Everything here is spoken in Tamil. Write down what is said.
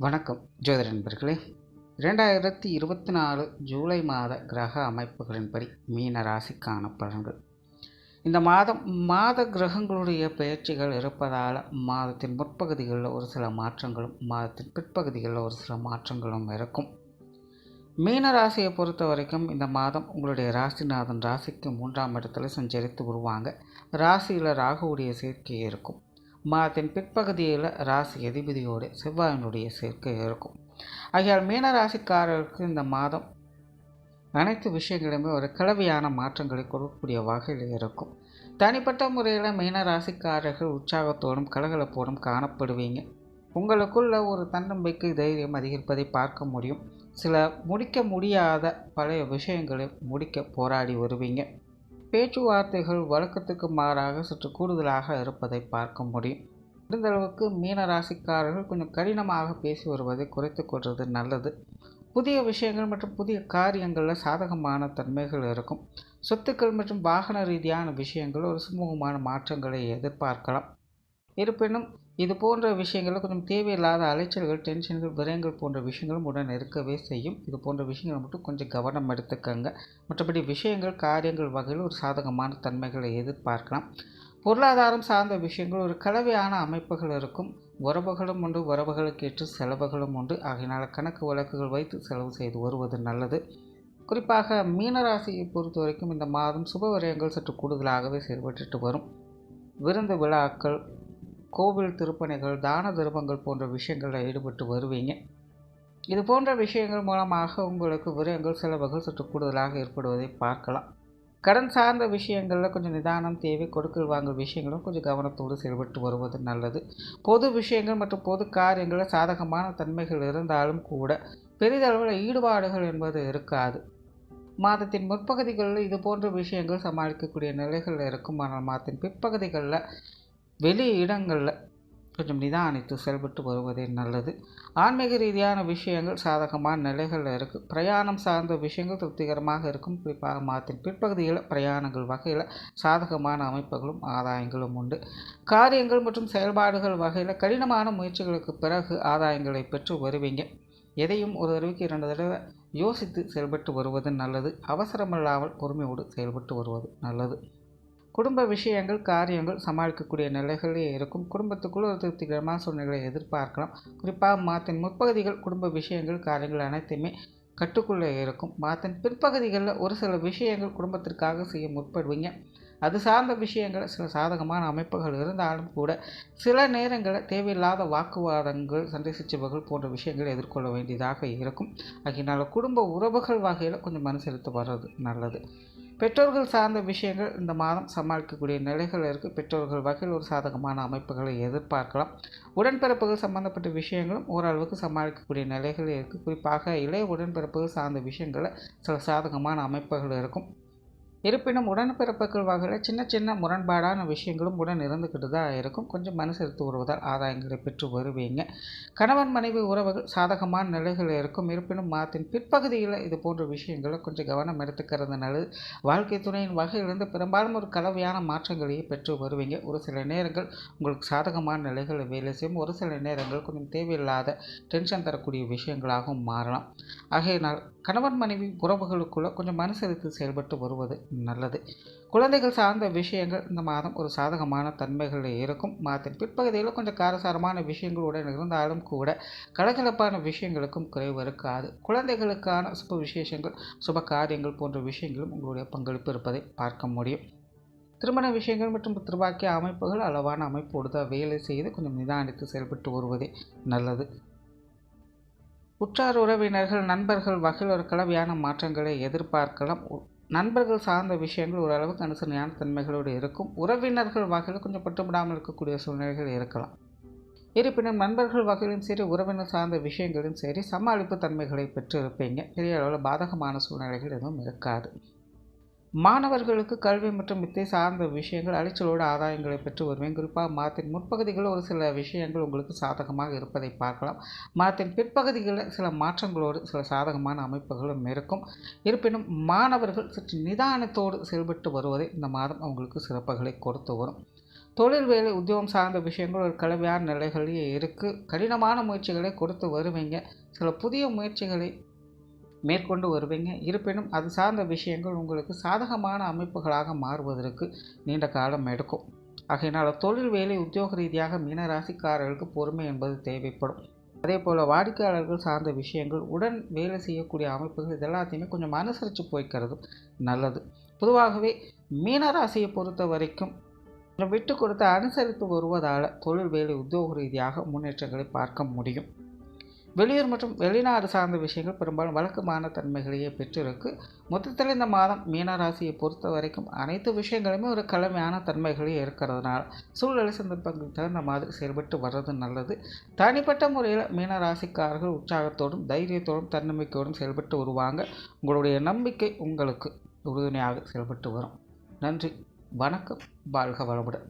வணக்கம் ஜோதிட நண்பர்களே. இரண்டாயிரத்தி இருபத்தி நாலு ஜூலை மாத கிரக அமைப்புகளின்படி மீன ராசிக்கான பலன்கள். இந்த மாதம் மாத கிரகங்களுடைய பயிற்சிகள் இருப்பதால் மாதத்தின் முற்பகுதிகளில் ஒரு சில மாற்றங்களும் மாதத்தின் பிற்பகுதிகளில் ஒரு சில மாற்றங்களும் இருக்கும். மீன ராசியை பொறுத்த வரைக்கும் இந்த மாதம் உங்களுடைய ராசிநாதன் ராசிக்கு மூன்றாம் இடத்துல சஞ்சரித்து வருவாங்க. ராசியில் ராகுவுடைய சேர்க்கை இருக்கும். மாதத்தின் பிற்பகுதியில் ராசி அதிபதியோடு செவ்வாயினுடைய சேர்க்கை இருக்கும். ஆகையால் மீன ராசிக்காரருக்கு இந்த மாதம் அனைத்து விஷயங்களுமே ஒரு கலவையான மாற்றங்களை கொடுக்கக்கூடிய வகையில் இருக்கும். தனிப்பட்ட முறையில் மீன ராசிக்காரர்கள் உற்சாகத்தோடும் கலகலப்போடும் காணப்படுவீங்க. உங்களுக்குள்ள ஒரு தன்னம்பிக்கை தைரியம் அதிகரிப்பதை பார்க்க முடியும். சில முடிக்க முடியாத பழைய விஷயங்களை முடிக்க போராடி வருவீங்க. பேச்சுவார்த்தைகள் வழக்கத்துக்கு மாறாக சற்று கூடுதலாக இருப்பதை பார்க்க முடியும். முடிந்தளவுக்கு மீன ராசிக்காரர்கள் கொஞ்சம் கடினமாக பேசி வருவதை குறைத்து கொள்வது நல்லது. புதிய விஷயங்கள் மற்றும் புதிய காரியங்களில் சாதகமான தன்மைகள் இருக்கும். சொத்துக்கள் மற்றும் வாகன ரீதியான விஷயங்கள் ஒரு சுமூகமான மாற்றங்களை எதிர்பார்க்கலாம். இருப்பினும் இது போன்ற விஷயங்களில் கொஞ்சம் தேவையில்லாத அலைச்சல்கள் டென்ஷன்கள் விரயங்கள் போன்ற விஷயங்களும் உடன் இருக்கவே செய்யும். இது போன்ற விஷயங்களை மட்டும் கொஞ்சம் கவனம் எடுத்துக்கங்க. மற்றபடி விஷயங்கள் காரியங்கள் வகையில் ஒரு சாதகமான தன்மைகளை எதிர்பார்க்கலாம். பொருளாதாரம் சார்ந்த விஷயங்கள் ஒரு கலவையான அமைப்புகள் இருக்கும். உறவுகளும் உண்டு உறவுகளுக்கு ஏற்று செலவுகளும் உண்டு. ஆகையினால் கணக்கு வழக்குகள் வைத்து செலவு செய்து வருவது நல்லது. குறிப்பாக மீனராசியை பொறுத்த வரைக்கும் இந்த மாதம் சுப விரயங்கள் சற்று கூடுதலாகவே செயல்பட்டு வரும். விருந்து விழாக்கள் கோவில் திருப்பணிகள் தான தர்மங்கள் போன்ற விஷயங்களில் ஈடுபட்டு வருவீங்க. இது போன்ற விஷயங்கள் மூலமாக உங்களுக்கு விரயங்கள் செலவுகள் சற்று கூடுதலாக ஏற்படுவதை பார்க்கலாம். கடன் சார்ந்த விஷயங்களில் கொஞ்சம் நிதானம் தேவை கொடுக்கல் வாங்கல் விஷயங்களும் கொஞ்சம் கவனத்தோடு செயல்பட்டு வருவது நல்லது. பொது விஷயங்கள் மற்றும் பொது காரியங்களில் சாதகமான தன்மைகள் இருந்தாலும் கூட பெரிதளவில் ஈடுபாடுகள் என்பது இருக்காது. மாதத்தின் முற்பகுதிகளில் இது போன்ற விஷயங்கள் சமாளிக்கக்கூடிய நிலைகள் இருக்கும் ஆனால் மாதத்தின் பிற்பகுதிகளில் வெளி இடங்களில் கொஞ்சம் நிதானித்து செயல்பட்டு வருவதே நல்லது. ஆன்மீக ரீதியான விஷயங்கள் சாதகமான நிலைகளில் இருக்குது பிரயாணம் சார்ந்த விஷயங்கள் திருப்திகரமாக இருக்கும். குறிப்பாக மாதத்தின் பிற்பகுதியில் பிரயாணங்கள் வகையில் சாதகமான அமைப்புகளும் ஆதாயங்களும் உண்டு. காரியங்கள் மற்றும் செயல்பாடுகள் வகையில் கடினமான முயற்சிகளுக்கு பிறகு ஆதாயங்களை பெற்று வருவீங்க. எதையும் ஒரு தடவைக்கு இரண்டு தடவை யோசித்து செயல்பட்டு வருவது நல்லது. அவசரமில்லாமல் பொறுமையோடு செயல்பட்டு வருவது நல்லது. குடும்ப விஷயங்கள் காரியங்கள் சமாளிக்கக்கூடிய நிலைகளே இருக்கும். குடும்பத்துக்குள்ள ஒரு திருப்திகரமான சூழ்நிலைகளை எதிர்பார்க்கலாம். குறிப்பாக மாதத்தின் முற்பகுதிகள் குடும்ப விஷயங்கள் காரியங்கள் அனைத்துமே கட்டுக்குள்ளே இருக்கும். மாதத்தின் பிற்பகுதிகளில் ஒரு சில விஷயங்கள் குடும்பத்திற்காக செய்ய முற்படுவீங்க. அது சார்ந்த விஷயங்கள் சில சாதகமான அமைப்புகள் இருந்தாலும் கூட சில நேரங்களில் தேவையில்லாத வாக்குவாதங்கள் சண்டை சிச்சுவர்கள் போன்ற விஷயங்களை எதிர்கொள்ள வேண்டியதாக இருக்கும். அதனால் குடும்ப உறவுகள் வகையில் கொஞ்சம் மனு வர்றது நல்லது. பெற்றோர்கள் சார்ந்த விஷயங்கள் இந்த மாதம் சமாளிக்கக்கூடிய நிலைகள் இருக்குது பெற்றோர்கள் வகையில் ஒரு சாதகமான அமைப்புகளை எதிர்பார்க்கலாம். உடன்பிறப்புகள் சம்பந்தப்பட்ட விஷயங்களும் ஓரளவுக்கு சமாளிக்கக்கூடிய நிலைகள் இருக்குது குறிப்பாக இளைய உடன்பிறப்புகள் சார்ந்த விஷயங்களில் சில சாதகமான அமைப்புகள் இருக்கும். இருப்பினும் உடன்பிறப்புகள் வகையில் சின்ன சின்ன முரண்பாடான விஷயங்களும் உடன் இருந்துக்கிட்டு தான் இருக்கும். கொஞ்சம் மனசெடுத்து வருவதால் ஆதாயங்களை பெற்று வருவீங்க. கணவன் மனைவி உறவுகள் சாதகமான நிலைகள் இருக்கும். இருப்பினும் மாதத்தின் பிற்பகுதியில் இது போன்ற விஷயங்களை கொஞ்சம் கவனம் எடுத்துக்கிறது நல்லது. வாழ்க்கை துணையின் வகையிலிருந்து பெரும்பாலும் ஒரு கலவையான மாற்றங்களையே பெற்று வருவீங்க. ஒரு சில நேரங்கள் உங்களுக்கு சாதகமான நிலைகளை வேலை செய்யும். ஒரு சில நேரங்கள் கொஞ்சம் தேவையில்லாத டென்ஷன் தரக்கூடிய விஷயங்களாகவும் மாறலாம். ஆகையினால் கணவன் மனைவி உறவுகளுக்குள்ளே கொஞ்சம் மனசெடுத்து செயல்பட்டு வருவது நல்லது. குழந்தைகள் சார்ந்த விஷயங்கள் இந்த மாதம் ஒரு சாதகமான தன்மைகளில் இருக்கும். மாதத்தின் பிற்பகுதியில் கொஞ்சம் காரசாரமான விஷயங்களுடன் இருந்தாலும் கூட கலகலப்பான விஷயங்களுக்கும் குறைவு இருக்காது. குழந்தைகளுக்கான சுப விசேஷங்கள் சுப காரியங்கள் போன்ற விஷயங்களும் உங்களுடைய பங்களிப்பு இருப்பதை பார்க்க முடியும். திருமண விஷயங்கள் மற்றும் திருவாக்கிய அமைப்புகள் அளவான அமைப்போடு தான் வேலை செய்து கொஞ்சம் நிதானித்து செயல்பட்டு வருவதே நல்லது. உற்றார் உறவினர்கள் நண்பர்கள் வகையில் ஒரு கலவையான மாற்றங்களை எதிர்பார்க்கலாம். நண்பர்கள் சார்ந்த விஷயங்கள் ஓரளவுக்கு அனுசரணையான தன்மைகளோடு இருக்கும். உறவினர்கள் வகையில் கொஞ்சம் பட்டுப்படாமல் இருக்கக்கூடிய சூழ்நிலைகள் இருக்கலாம். இருப்பினும் நண்பர்கள் வகையிலும் சரி உறவினர் சார்ந்த விஷயங்களும் சரி சமாளிப்பு தன்மைகளை பெற்று இருப்பீங்க பெரிய அளவில் பாதகமான சூழ்நிலைகள் எதுவும் இருக்காது. மாணவர்களுக்கு கல்வி மற்றும் வித்தை சார்ந்த விஷயங்கள் அலைச்சலோடு ஆதாயங்களை பெற்று வருவேன். குறிப்பாக மாதத்தின் முற்பகுதிகளில் ஒரு சில விஷயங்கள் உங்களுக்கு சாதகமாக இருப்பதை பார்க்கலாம். மாதத்தின் பிற்பகுதிகளில் சில மாற்றங்களோடு சில சாதகமான அமைப்புகளும் இருக்கும். இருப்பினும் மாணவர்கள் சற்று நிதானத்தோடு செயல்பட்டு வருவதை இந்த மாதம் அவங்களுக்கு சிறப்புகளை கொடுத்து வரும். தொழில் வேலை உத்தியோகம் சார்ந்த விஷயங்கள் ஒரு கலவையான நிலைகளிலே இருக்குது கடினமான முயற்சிகளை கொடுத்து வருவீங்க. சில புதிய முயற்சிகளை மேற்கொண்டு வருவீங்க. இருப்பினும் அது சார்ந்த விஷயங்கள் உங்களுக்கு சாதகமான அமைப்புகளாக மாறுவதற்கு நீண்ட காலம் எடுக்கும். ஆகையினால் தொழில் வேலை உத்தியோக ரீதியாக மீனராசிக்காரர்களுக்கு பொறுமை என்பது தேவைப்படும். அதே போல் வாடிக்கையாளர்கள் சார்ந்த விஷயங்கள் உடன் வேலை செய்யக்கூடிய அமைப்புகள் இதெல்லாத்தையுமே கொஞ்சம் அனுசரித்து போய்க்கிறது நல்லது. பொதுவாகவே மீனராசியை பொறுத்த வரைக்கும் விட்டு கொடுத்து அனுசரித்து வருவதால் தொழில் வேலை உத்தியோக ரீதியாக முன்னேற்றங்களை பார்க்க முடியும். வெளியூர் மற்றும் வெளிநாடு சார்ந்த விஷயங்கள் பெரும்பாலும் வழக்கமான தன்மைகளையே பெற்றிருக்கு. மொத்தத்தில் இந்த மாதம் மீனராசியை பொறுத்த வரைக்கும் அனைத்து விஷயங்களுமே ஒரு கலமையான தன்மைகளே இருக்கிறதுனால சூழ்நிலை சந்தர்ப்பங்களுக்கு தகுந்த மாதிரி செயல்பட்டு வர்றது நல்லது. தனிப்பட்ட முறையில் மீனராசிக்காரர்கள் உற்சாகத்தோடும் தைரியத்தோடும் தன்னம்பிக்கையோடும் செயல்பட்டு வருவாங்க. உங்களுடைய நம்பிக்கை உங்களுக்கு உறுதுணையாக செயல்பட்டு வரும். நன்றி வணக்கம் வாழ்க வளமுடன்.